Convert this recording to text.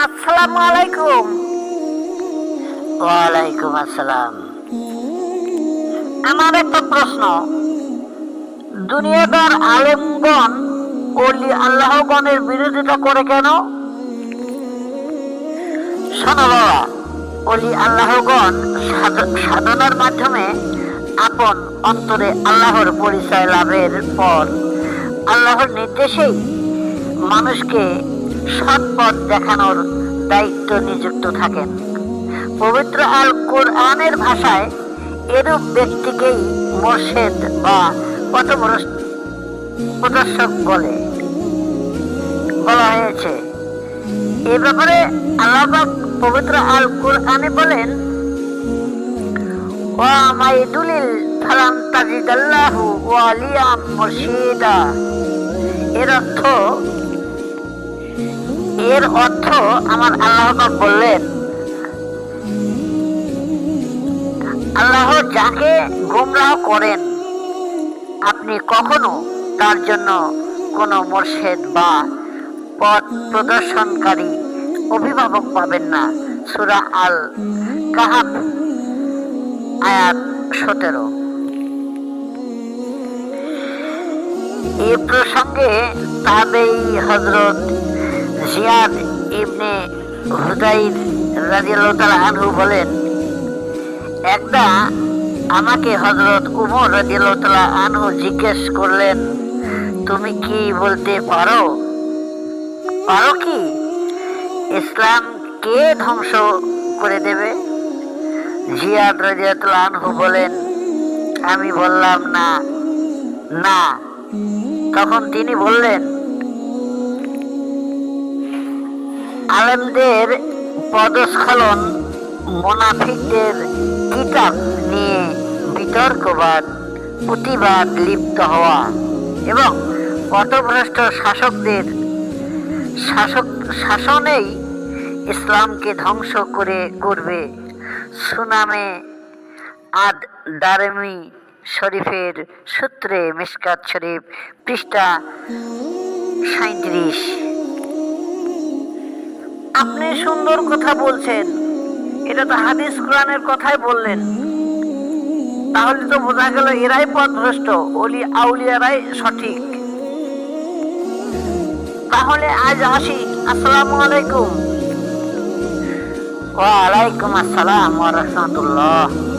আসসালামু আলাইকুম। ওয়ালাইকুম আসসালাম। আমার একটা প্রশ্ন। দুনিয়াদার আলেমগণ ওলি আল্লাহগণের বিরোধিতা করে কেন? শোনো বাবা অলি আল্লাহগণ সাধ- সাধনার মাধ্যমে আপন অন্তরে আল্লাহর পরিচয় লাভের পর আল্লাহর নির্দেশেই মানুষকে সৎ পথ দেখানোর দায়িত্ব নিযুক্ত থাকেন। পবিত্র আল কোরআনের ভাষায় এরূপ ব্যক্তিকেই মোর্শেদ বা পথপ্রস- প্রদর্শক বলে বলা হয়েছে। এ ব্যাপারে আল্লাহ পবিত্র আল কোরআনে বলেন, ওয়া মাইদুলিল ফালাম তাজিদাল্লাহু ওয়ালিয়াম মুর্শিদা। এর অর্থ এর অর্থ আমার আল্লাহ বললেন, আল্লাহ যাকে গোমরাহ করেন, আপনি কখনো তার জন্য কোনো মোর্শেদ বা পথ প্রদর্শনকারী অভিভাবক পাবেন না। সুরা আল কাহাব আয়াত সতেরো। এ প্রসঙ্গে তাবেই হজরত জিয়াদ ইবনে হুদাইর রাজিয়াল্লাহু তাআলা আনহু বলেন একদা আমাকে হজরত উমর তাআলা আনহু জিজ্ঞেস করলেন, তুমি কি বলতে পারো? পারো কি? ইসলাম কে ধ্বংস করে দেবে? জিয়াদ রাজিয়াতুল্লাহ আনহু বলেন, আমি বললাম না। না। তখন তিনি বললেন আলেমদের পদস্খলন মোনাফিকদের কিতাব নিয়ে বিতর্কবাদ, প্রতিবাদ লিপ্ত হওয়া এবং পথভ্রষ্ট শাসকদের শাসক, শাসনেই ইসলামকে ধ্বংস করে করবে সুনামে আদ দারমি শরীফের সূত্রে মিসকাত শরীফ, পৃষ্ঠা সাঁত্রিশ আপনি সুন্দর কথা বলছেন। এটা তো হাদিস কোরআনের কথাই বললেন। তাহলে তো বোঝা গেল এরাই পথভ্রষ্ট অলি আউলিয়ারাই সঠিক। তাহলে আজ আসি। আসসালামু আলাইকুম। ওয়ালাইকুম আসসালাম ওয়া রাহমাতুল্লাহ।